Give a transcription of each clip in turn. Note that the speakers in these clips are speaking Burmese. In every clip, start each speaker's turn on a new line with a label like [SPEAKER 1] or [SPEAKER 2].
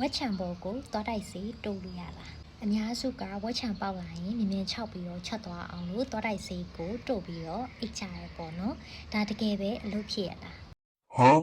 [SPEAKER 1] ဝက်ချံပေါ်ကိုသွားတိုက်စီတိုးလို့ရလားအများစုကဝက်ချံပေါက်လာရင်မြင်မြင်ခြောက်ပြီးတော့ချက်သွားအောင်လို့သွားတိုက်စီကိုတိုးပြီးတော့အိတ်ချရဲပေါ့နော်ဒါတကယ်ပဲအလုပ်ဖြစ်ရလား
[SPEAKER 2] ဟမ်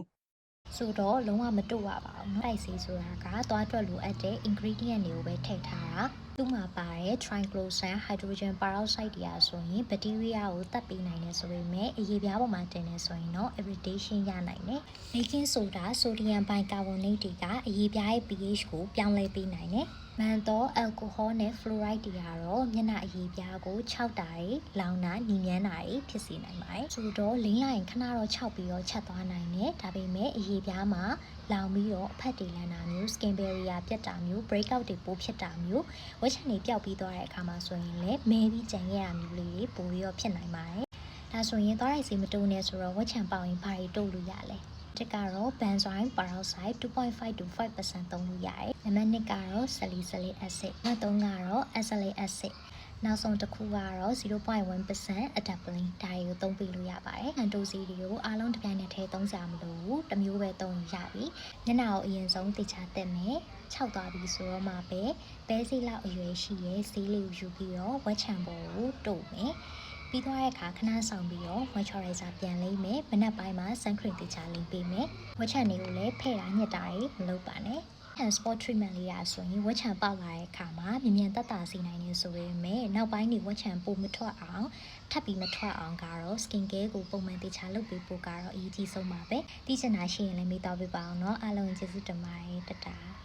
[SPEAKER 1] ဆိုတော့လုံးဝမတို့ရပါဘူး။တိုက်စီဆိုတာကသွားထွက်လိုအပ်တဲ့ ingredient တွေကိုပဲထည့်ထားတာ သူ့မှာပါတဲ့ triclosan hydrogen peroxide တွေကဆိုရင် bacteria ကိုတတ်ပေးနိုင်တယ်ဆိုပေမဲ့အရေးပြားပေါ်မှာတင်နေဆိုရင်တော့ irritation ရနိုင်တယ် baking soda sodium bicarbonate တွေကအရေးပြားရဲ့ pH ကိုပြောင်းလဲပေးနိုင်တယ်မှန်တော့ alcohol နဲ့ fluoride တွေကတော့မျက်နှာအရေးပြားကို6တာတွေလောင်တာညဉ့်ညမ်းတာတွေဖြစ်စေနိုင်ပါတယ်ဆိုတော့လိမ့်လိုက်ရင်ခဏတော့6ပြီးတော့ချက်သွားနိုင်တယ်ဒါပေမဲ့အရေးပြားမှာလောင်ပြီးတော့အဖက်တွေလန်တာမျိုး skin barrier ပြတ်တာမျိုး breakout တွေပိုးဖြစ်တာမျိုးဝက်ချန်တွေပျောက်ပြီးသွားတဲ့အခါမှာဆိုရင်လည်းမဲပြီးကြံရရမျိုးလေးတွေပိုပြီးတော့ဖြစ်နိုင်ပါတယ်ဒါဆိုရင်သွားရိုက်စီမတိုးနဲ့ဆိုတော့ဝက်ချန်ပေါင်ရင်ဘာတွေတိုးလို့ရလဲ တစ်ကတော့ benzoyl peroxide 2.5 to 5%သုံးလို့ရတယ်။နံပါတ်2ကတော့ salicylic acid ။နံပါတ်3ကတော့ azelaic acid ။နောက်ဆုံးတစ်ခုကတော့0.1% adapalene ဒါတွေကိုသုံးပေးလို့ရပါတယ်။ဟန်တိုစီတွေကိုအားလုံးတစ်ပြိုင်နက်တည်းသုံးစရာမလိုဘူး။တစ်မျိုးပဲသုံးရင်ရပြီ။မျက်နှာကိုအရင်ဆုံးတေချာတက်မယ်။ခြောက်သွားပြီဆိုတော့မှပဲပဲစီလောက်အရွယ်ရှိရဲ့ဈေးလေးကိုယူပြီးတော့ဝက်ချံပေါ်ကိုတို့မယ်။ ပြီးသွားတဲ့အခါခဏဆောင်ပြီးတော့ moisturizer ပြန်လိမ့်မယ်။မနက်ပိုင်းမှာ sun cream တေချာလိမ့်ပေးမယ်။ဝက်ချံတွေကိုလည်းဖဲ့တာညက်တာတွေမလုပ်ပါနဲ့။ hand spot treatment လေးရဆိုရင်ဝက်ချံပေါက်လာတဲ့အခါမှာမြ мян တက်တာစီနိုင်နေဆိုပေမဲ့နောက်ပိုင်းနေဝက်ချံပိုမထွက်အောင်ထပ်ပြီးမထွက်အောင်ကတော့ skin care ကိုပုံမှန်တေချာလုပ်ပေးဖို့ကတော့အရေးကြီးဆုံးပါပဲ။သိချင်တာရှိရင်လည်းမေးတော့ပေးပါအောင်เนาะအားလုံးကျေးဇူးတင်ပါတယ်တတား